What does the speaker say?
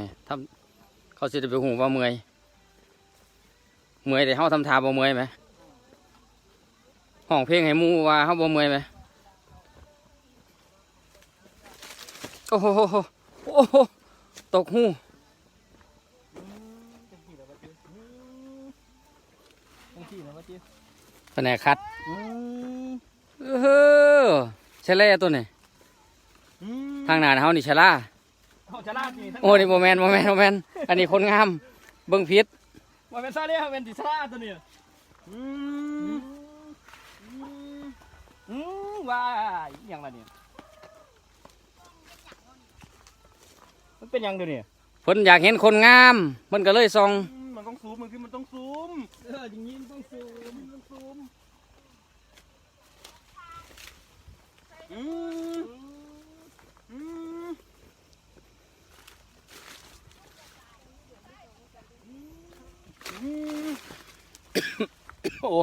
นี่ทำเขาสิได้ไปหูว่าเมื่อยเมื่อยแต่เฮาทำทาบ่เมื่อยไหมห้องเพลงให้มูว่าเฮาบ่เมื่อยไหมโอ้โหโอ้โหตกหูจังที่แล้วว่าจิจังที่แล้วว่าจิแผนคัดอืมเออใช่แล่ตัวนี่อืมทางหน้าเฮานี่ชะลา เอาจะลาดนี่ทั้งโอ้นี่บ่แม่นบ่แม่นบ่แม่นอันนี้คนงาม เบิ่งผิดว่าเป็นซาเลียเป็นติซาตัวนี้อืมอืมอืมว้ายอหย่างไรเนี่ยมันเป็นหยังเดี๋ยวนี้เพิ่นอยากเห็นคนงามเพิ่นก็เลยส่องอืมมันต้องซูมมันคือมันต้องซูมเอออย่างนี้มันต้องซูมมันต้องซูมอืมอืม อื